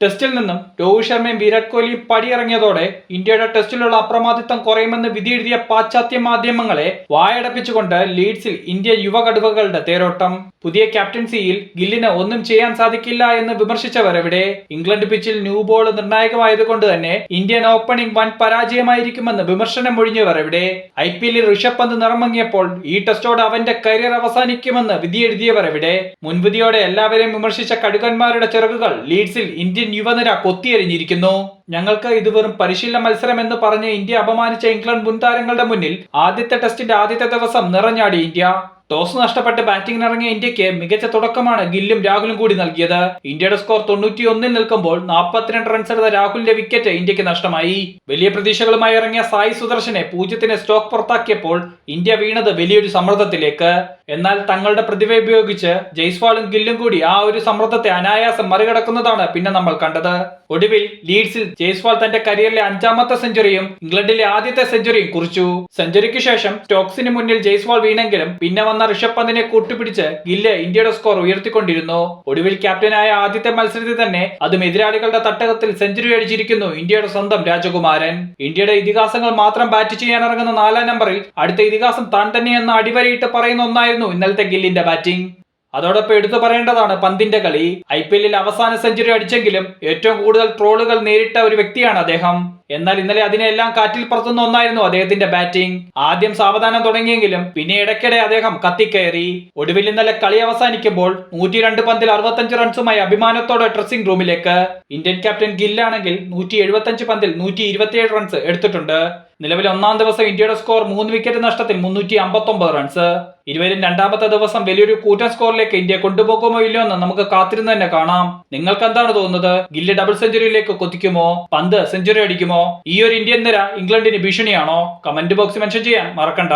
ടെസ്റ്റിൽ നിന്നും രോഹിത് ശർമ്മയും വിരാട് കോഹ്ലിയും പടിയിറങ്ങിയതോടെ ഇന്ത്യയുടെ ടെസ്റ്റിലുള്ള അപ്രമാദിത്വം കുറയുമെന്ന് വിധിയെഴുതിയ പാശ്ചാത്യ മാധ്യമങ്ങളെ വായടപ്പിച്ചുകൊണ്ട് ലീഡ്സിൽ ഇന്ത്യ യുവകടുവകളുടെ തേരോട്ടം. പുതിയ ക്യാപ്റ്റൻസിയിൽ ഗില്ലിന് ഒന്നും ചെയ്യാൻ സാധിക്കില്ല എന്ന് വിമർശിച്ചവരവിടെ ഇംഗ്ലണ്ട് പിച്ചിൽ ന്യൂ ബോൾ നിർണായകമായതുകൊണ്ട് തന്നെ ഇന്ത്യൻ ഓപ്പണിംഗ് വൻ പരാജയമായിരിക്കുമെന്ന് വിമർശനം ഒഴിഞ്ഞവരവിടെ ഐ പി എല്ലിൽ ഋഷഭ് പന്ത് നിറമങ്ങിയപ്പോൾ ഈ ടെസ്റ്റോട് അവന്റെ കരിയർ അവസാനിക്കുമെന്ന് വിധിയെഴുതിയവരവിടെ മുൻവിധിയോടെ എല്ലാവരെയും വിമർശിച്ച കടുകന്മാരുടെ ചിറകുകൾ ലീഡ്സിൽ ഇന്ത്യൻ യുവനിര കൊത്തിയെറിഞ്ഞിരിക്കുന്നു. ഞങ്ങൾക്ക് ഇത് വെറും പരിശീലന മത്സരം എന്ന് പറഞ്ഞ് ഇന്ത്യ അപമാനിച്ച ഇംഗ്ലണ്ട് മുൻ താരങ്ങളുടെ മുന്നിൽ ആദ്യത്തെ ടെസ്റ്റിന്റെ ആദ്യത്തെ ദിവസം നിറഞ്ഞാടി ഇന്ത്യ. ടോസ് നഷ്ടപ്പെട്ട് ബാറ്റിംഗിനിറങ്ങിയ ഇന്ത്യയ്ക്ക് മികച്ച തുടക്കമാണ് ഗില്ലും രാഹുലും കൂടി നൽകിയത്. ഇന്ത്യയുടെ സ്കോർ തൊണ്ണൂറ്റി ഒന്നിൽ നിൽക്കുമ്പോൾ നാൽപ്പത്തിരണ്ട് റൺസ് എടുത്ത രാഹുലിന്റെ വിക്കറ്റ് ഇന്ത്യയ്ക്ക് നഷ്ടമായി. വലിയ പ്രതീക്ഷകളുമായി ഇറങ്ങിയ സായി സുദർശനെ പൂജ്യത്തിന് സ്റ്റോക്ക് പുറത്താക്കിയപ്പോൾ ഇന്ത്യ വീണത് വലിയൊരു സമ്മർദ്ദത്തിലേക്ക്. എന്നാൽ തങ്ങളുടെ പ്രതിഭ ഉപയോഗിച്ച് ജയ്സ്വാളും ഗില്ലും കൂടി ആ ഒരു സമ്മർദ്ദത്തെ അനായാസം മറികടക്കുന്നതാണ് പിന്നെ നമ്മൾ കണ്ടത്. ഒടുവിൽ ലീഡ്സിൽ ജയ്സ്വാൾ തന്റെ കരിയറിലെ അഞ്ചാമത്തെ സെഞ്ചുറിയും ഇംഗ്ലണ്ടിലെ ആദ്യത്തെ സെഞ്ചുറിയും കുറിച്ചു. സെഞ്ചുറിക്ക് ശേഷം സ്റ്റോക്സിന് മുന്നിൽ ജയ്സ്വാൾ വീണെങ്കിലും പിന്നെ വന്ന ഋഷഭ് പന്തിനെ കൂട്ടുപിടിച്ച് ഗില്ല് ഇന്ത്യയുടെ സ്കോർ ഉയർത്തിക്കൊണ്ടിരുന്നു. ഒടുവിൽ ക്യാപ്റ്റനായ ആദ്യത്തെ മത്സരത്തിൽ തന്നെ അതും എതിരാളികളുടെ തട്ടകത്തിൽ സെഞ്ചുറി അടിച്ചിരിക്കുന്നു ഇന്ത്യയുടെ സ്വന്തം രാജകുമാരൻ. ഇന്ത്യയുടെ ഇതിഹാസങ്ങൾ മാത്രം ബാറ്റ് ചെയ്യാൻ ഇറങ്ങുന്ന നാലാം നമ്പറിൽ അടുത്ത ഇതിഹാസം താൻ തന്നെയെന്ന് അടിവരയിട്ട് പറയുന്ന ഒന്നായിരുന്നു ഇന്നലത്തെ ഗില്ലിന്റെ ബാറ്റിംഗ്. അതോടൊപ്പം എടുത്തു പറയേണ്ടതാണ് പന്തിന്റെ കളി. ഐ പി എല്ലിൽ അവസാന സെഞ്ചുറി അടിച്ചെങ്കിലും ഏറ്റവും കൂടുതൽ ട്രോളുകൾ നേരിട്ട ഒരു വ്യക്തിയാണ് അദ്ദേഹം. എന്നാൽ ഇന്നലെ അതിനെല്ലാം കാറ്റിൽ പറത്തുന്ന ഒന്നായിരുന്നു അദ്ദേഹത്തിന്റെ ബാറ്റിംഗ്. ആദ്യം സാവധാനം തുടങ്ങിയെങ്കിലും പിന്നെ ഇടയ്ക്കിടെ അദ്ദേഹം കത്തിക്കയറി ഒടുവിൽ ഇന്നലെ കളി അവസാനിക്കുമ്പോൾ നൂറ്റി രണ്ട് പന്തിൽ അറുപത്തഞ്ച് റൺസുമായി അഭിമാനത്തോടെ ഡ്രസ്സിംഗ് റൂമിലേക്ക്. ഇന്ത്യൻ ക്യാപ്റ്റൻ ഗില്ലാണെങ്കിൽ നൂറ്റി എഴുപത്തഞ്ച് പന്തിൽ നൂറ്റി ഇരുപത്തിയേഴ് റൺസ് എടുത്തിട്ടുണ്ട്. നിലവിൽ ഒന്നാം ദിവസം ഇന്ത്യയുടെ സ്കോർ മൂന്ന് വിക്കറ്റ് നഷ്ടത്തിൽ മുന്നൂറ്റി അമ്പത്തൊമ്പത് റൺസ്. ഇരുവരും രണ്ടാമത്തെ ദിവസം വലിയൊരു കൂറ്റൻ സ്കോറിലേക്ക് ഇന്ത്യ കൊണ്ടുപോകുമോ ഇല്ലയോ എന്ന് നമുക്ക് കാത്തിരുന്ന് തന്നെ കാണാം. നിങ്ങൾക്ക് എന്താണ് തോന്നുന്നത്? ഗില്ല് ഡബിൾ സെഞ്ചുറിയിലേക്ക് കൊതിക്കുമോ? പന്ത് സെഞ്ചുറി അടിക്കുമോ? ഈ ഒരു ഇന്ത്യൻ നിര ഇംഗ്ലണ്ടിന് ഭീഷണിയാണോ? കമന്റ് ബോക്സ് മെൻഷൻ ചെയ്യാൻ മറക്കണ്ട.